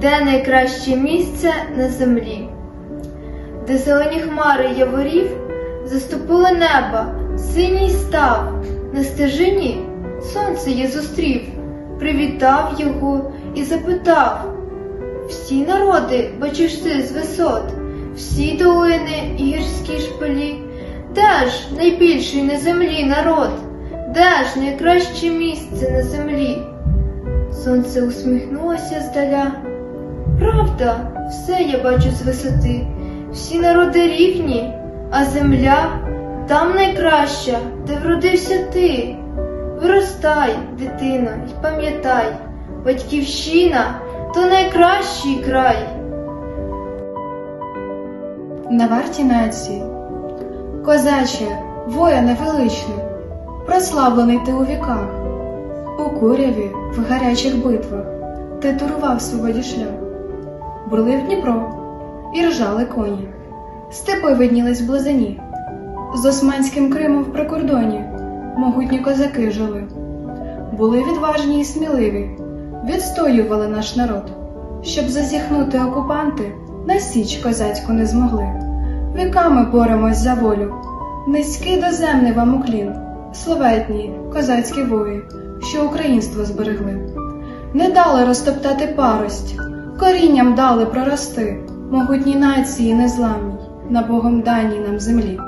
де найкраще місце на землі, де зелені хмари яворів заступили неба, синій став, на стежині сонце я зустрів, привітав його і запитав. Всі народи бачиш ти з висот, всі долини і гірські шпилі, де ж найбільший на землі народ, де ж найкраще місце на землі? Сонце усміхнулося здаля. Правда, все я бачу з висоти, всі народи рівні, а земля там найкраща, де вродився ти. Виростай, дитино, і пам'ятай, батьківщина то найкращий край. на варті нації. Козаче, воїне величний, прославлений ти у віках, у куряві в гарячих битвах ти турував свободі шлях, бурлив Дніпро і ржали коні, степи виднілись близині, з Османським Кримом в прикордоні могутні козаки жили, були відважні і сміливі, відстоювали наш народ, щоб зазіхнути окупанти, на січ козацьку не змогли. Віками боремось за волю, низький доземний вам уклін, славетні козацькі вої, що українство зберегли. Не дали розтоптати парость, корінням дали прорости, могутній нації незламній, на Богом даній нам землі.